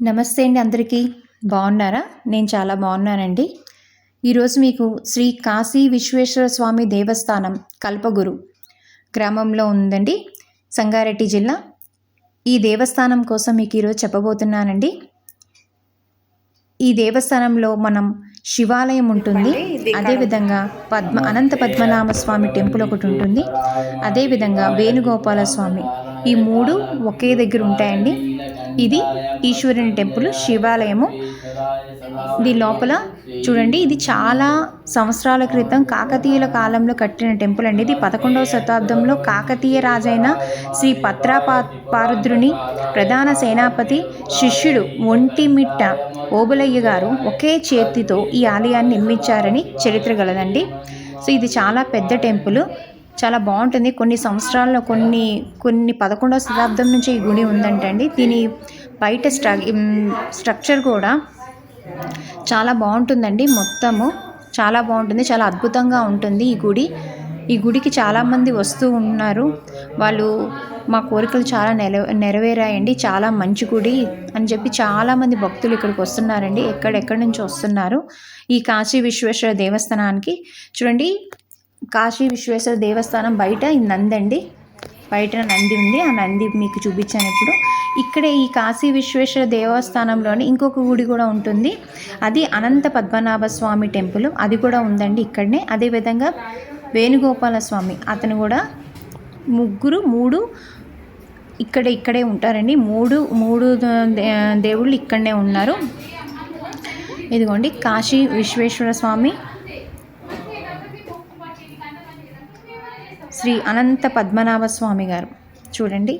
నమస్తే అండి అందరికీ. బాగున్నారా? నేను చాలా బాగున్నానండి. ఈరోజు మీకు శ్రీ కాశీ విశ్వేశ్వర స్వామి దేవస్థానం కల్పగురు గ్రామంలో ఉందండి సంగారెడ్డి జిల్లా. ఈ దేవస్థానం కోసం మీకు ఈరోజు చెప్పబోతున్నానండి. ఈ దేవస్థానంలో మనం శివాలయం ఉంటుంది అదేవిధంగా పద్మ అనంత పద్మనాభ స్వామి టెంపుల్ ఒకటి ఉంటుంది అదేవిధంగా వేణుగోపాల స్వామి. ఈ మూడు ఒకే దగ్గర ఉంటాయండి. ఇది ఈశ్వరుని టెంపుల్ శివాలయము. దీని లోపల చూడండి ఇది చాలా సంవత్సరాల క్రితం కాకతీయుల కాలంలో కట్టిన టెంపుల్ అండి. ఇది పదకొండవ శతాబ్దంలో కాకతీయ రాజైన శ్రీ పత్రా పారుద్రుని ప్రధాన సేనాపతి శిష్యుడు ఒంటిమిట్ట ఓబులయ్య గారు ఒకే చేతితో ఈ ఆలయాన్ని నిర్మించారని చరిత్ర గలదండి. సో ఇది చాలా పెద్ద టెంపుల్. చాలా బాగుంటుంది. కొన్ని సంవత్సరాల్లో కొన్ని కొన్ని పదకొండవ శతాబ్దం నుంచి ఈ గుడి ఉందంటండి దీని బయట స్ట్ర స్ట్రక్చర్ కూడా చాలా బాగుంటుందండి మొత్తము. చాలా బాగుంటుంది. చాలా అద్భుతంగా ఉంటుంది ఈ గుడి. ఈ గుడికి చాలామంది వస్తూ ఉన్నారు. వాళ్ళు మా కోరికలు చాలా నెల నెరవేరాయండి. చాలా మంచి గుడి అని చెప్పి చాలామంది భక్తులు ఇక్కడికి వస్తున్నారండి. ఎక్కడెక్కడి నుంచి వస్తున్నారు? ఈ కాశీ విశ్వేశ్వర దేవస్థానానికి. చూడండి కాశీ విశ్వేశ్వర దేవస్థానం బయట ఈ నంది అండి బయట నంది ఉంది. ఆ నంది మీకు చూపించాను ఇప్పుడు. ఇక్కడే ఈ కాశీ విశ్వేశ్వర దేవస్థానంలోని ఇంకొక గుడి కూడా ఉంటుంది. అది అనంత పద్మనాభ స్వామి టెంపుల్. అది కూడా ఉందండి ఇక్కడనే. అదేవిధంగా వేణుగోపాల స్వామి. అతను కూడా ముగ్గురు మూడు ఇక్కడ ఇక్కడే ఉంటారండి. మూడు మూడు దేవుళ్ళు ఇక్కడనే ఉన్నారు. ఇదిగోండి కాశీ విశ్వేశ్వర స్వామి. శ్రీ అనంత పద్మనాభ స్వామి గారు. చూడండి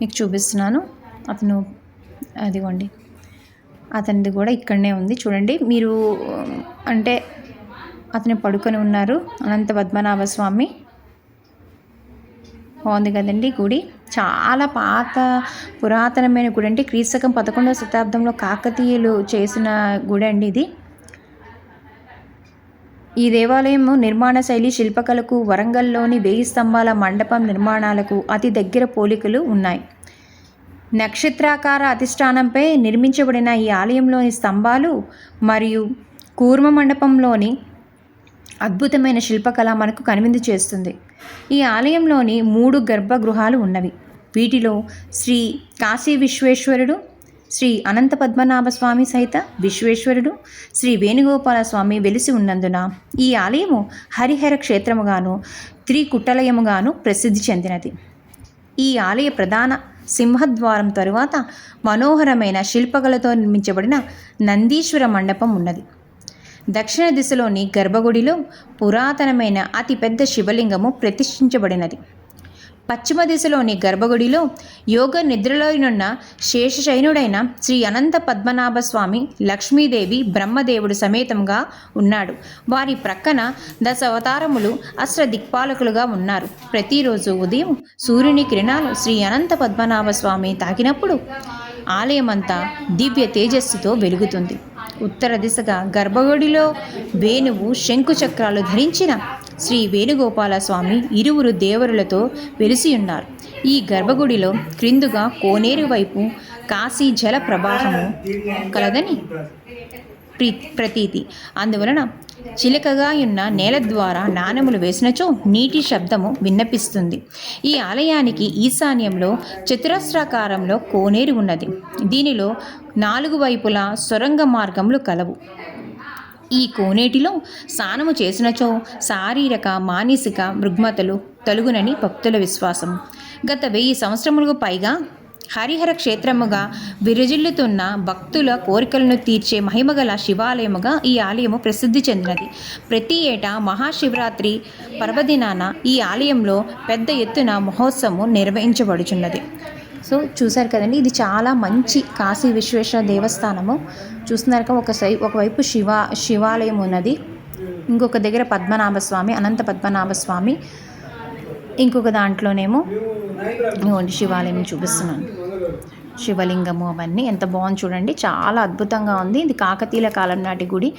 మీకు చూపిస్తున్నాను. అతను అదిగోండి. అతనిది కూడా ఇక్కడనే ఉంది. చూడండి మీరు అంటే అతను పడుకొని ఉన్నారు. అనంత పద్మనాభ స్వామి. బాగుంది కదండి గుడి. చాలా పాత పురాతనమైన గుడి అంటే క్రీస్తకం పదకొండవ శతాబ్దంలో కాకతీయులు చేసిన గుడి అండి ఇది. ఈ దేవాలయం నిర్మాణ శైలి శిల్పకళకు వరంగల్లోని వేయి స్తంభాల మండపం నిర్మాణాలకు అతి దగ్గర పోలికలు ఉన్నాయి. నక్షత్రాకార అధిష్టానంపై నిర్మించబడిన ఈ ఆలయంలోని స్తంభాలు మరియు కూర్మ మండపంలోని అద్భుతమైన శిల్పకళ మనకు కనువిందు చేస్తుంది. ఈ ఆలయంలోని మూడు గర్భగృహాలు ఉన్నవి. వీటిలో శ్రీ కాశీ విశ్వేశ్వరుడు శ్రీ అనంత పద్మనాభ స్వామి సహిత విశ్వేశ్వరుడు శ్రీ వేణుగోపాల స్వామి వెలిసి ఉన్నందున ఈ ఆలయము హరిహర క్షేత్రముగాను త్రికుట్టలయముగాను ప్రసిద్ధి చెందినది. ఈ ఆలయ ప్రధాన సింహద్వారం తరువాత మనోహరమైన శిల్పకలతో నిర్మించబడిన నందీశ్వర మండపం ఉన్నది. దక్షిణ దిశలోని గర్భగుడిలో పురాతనమైన అతిపెద్ద శివలింగము ప్రతిష్ఠించబడినది. పశ్చిమ దిశలోని గర్భగుడిలో యోగ నిద్రలోనున్న శేషశయనుడైన శ్రీ అనంత పద్మనాభ స్వామి లక్ష్మీదేవి బ్రహ్మదేవుడు సమేతంగా ఉన్నాడు. వారి ప్రక్కన దశవతారములు అస్త్ర దిక్పాలకులుగా ఉన్నారు. ప్రతిరోజు ఉదయం సూర్యుని కిరణాలు శ్రీ అనంత పద్మనాభ స్వామి తాకినప్పుడు ఆలయమంతా దివ్య తేజస్సుతో వెలుగుతుంది. ఉత్తర దిశగా గర్భగుడిలో వేణువు శంకు చక్రాలు ధరించిన శ్రీ వేణుగోపాల స్వామి ఇరువురు దేవరులతో వెలిసి ఉన్నారు ఈ గర్భగుడిలో క్రిందుగా కోనేరు వైపు కాశీ జల ప్రవాహము కలదని ప్రీ ప్రతీతి. అందువలన చిలకగా ఉన్న నేల ద్వారా నాణెములు వేసినచో నీటి శబ్దము విన్నపిస్తుంది. ఈ ఆలయానికి ఈశాన్యంలో చతురస్రాకారంలో కోనేరు ఉన్నది. దీనిలో నాలుగు వైపులా సొరంగ మార్గములు కలవు. ఈ కోనేటిలో స్నానము చేసినచో శారీరక మానసిక రుగ్మతలు తొలుగునని భక్తుల విశ్వాసం గత వెయ్యి సంవత్సరములకు పైగా హరిహర క్షేత్రముగా విరజిల్లుతున్న భక్తుల కోరికలను తీర్చే మహిమగల శివాలయముగా ఈ ఆలయము ప్రసిద్ధి చెందినది. ప్రతి ఏటా మహాశివరాత్రి పర్వదినాన ఈ ఆలయంలో పెద్ద ఎత్తున మహోత్సవం నిర్వహించబడుచున్నది. సో చూసారు కదండి ఇది చాలా మంచి కాశీ విశ్వేశ్వర దేవస్థానము. చూస్తున్నారు కదా ఒక సై ఒకవైపు శివ శివాలయం ఉన్నది ఇంకొక దగ్గర పద్మనాభ స్వామి అనంత పద్మనాభ స్వామి ఇంకొక దాంట్లోనేమో శివాలయం చూపిస్తున్నాను. శివలింగము అవన్నీ ఎంత బాగుంది చూడండి చాలా అద్భుతంగా ఉంది. ఇది కాకతీయుల కాలం నాటి గుడి.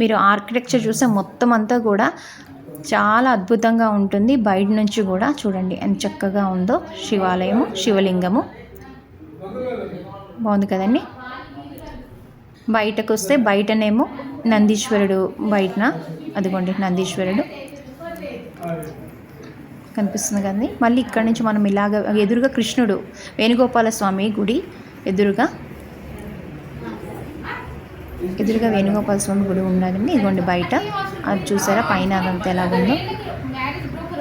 మీరు ఆర్కిటెక్చర్ చూస్తే మొత్తం అంతా కూడా చాలా అద్భుతంగా ఉంటుంది. బయట నుంచి కూడా చూడండి ఎంత చక్కగా ఉందో. శివాలయము శివలింగము. బాగుంది కదండి? బయటకు వస్తే బయటనేమో నందీశ్వరుడు బయటన. అదిగోండి నందీశ్వరుడు. కనిపిస్తుంది కదండి? మళ్ళీ ఇక్కడ నుంచి మనం ఇలాగ ఎదురుగా కృష్ణుడు వేణుగోపాల స్వామి గుడి ఎదురుగా ఎదురుగా వేణుగోపాల స్వామి గుడి ఉన్నదండి ఇదిగోండి బయట. అది చూసారా? పైన అదంతా ఎలాగుందో.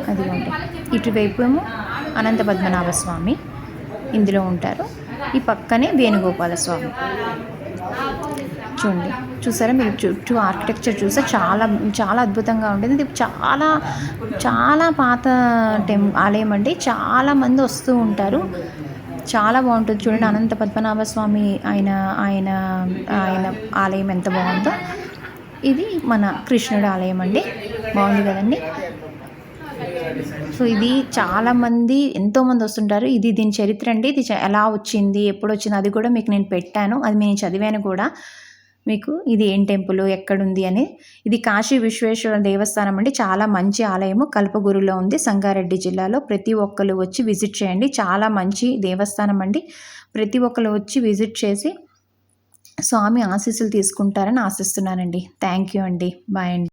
అదిగోండి. ఇటువైపు ఏమో అనంత పద్మనాభ స్వామి ఇందులో ఉంటారు. ఈ పక్కనే వేణుగోపాల స్వామి. చూడండి. చూసారా? మీరు చుట్టూ ఆర్కిటెక్చర్ చూస్తే చాలా చాలా అద్భుతంగా ఉంటుంది ఇది చాలా చాలా పాత టెం ఆలయం అండి. చాలామంది వస్తూ ఉంటారు. చాలా బాగుంటుంది చూడండి. అనంత పద్మనాభ స్వామి ఆయన ఆయన ఆయన ఆలయం ఎంత బాగుందో. ఇది మన కృష్ణుడి ఆలయం అండి. బాగుంది కదండి. సో ఇది చాలామంది ఎంతోమంది వస్తుంటారు. ఇది దీని చరిత్ర అండి. ఇది ఎలా వచ్చింది ఎప్పుడు వచ్చింది అది కూడా మీకు నేను పెట్టాను. అది నేను చదివాను కూడా. మీకు ఇది ఏం టెంపుల్ ఎక్కడుంది అని. ఇది కాశీ విశ్వేశ్వర దేవస్థానం అండి. చాలా మంచి ఆలయము. కల్పగురులో ఉంది. సంగారెడ్డి జిల్లాలో ప్రతి ఒక్కరు వచ్చి విజిట్ చేయండి. చాలా మంచి దేవస్థానం అండి. ప్రతి ఒక్కరు వచ్చి విజిట్ చేసి స్వామి ఆశీస్సులు తీసుకుంటారని ఆశిస్తున్నానండి. థ్యాంక్ యూ అండి. బాయ్ అండి.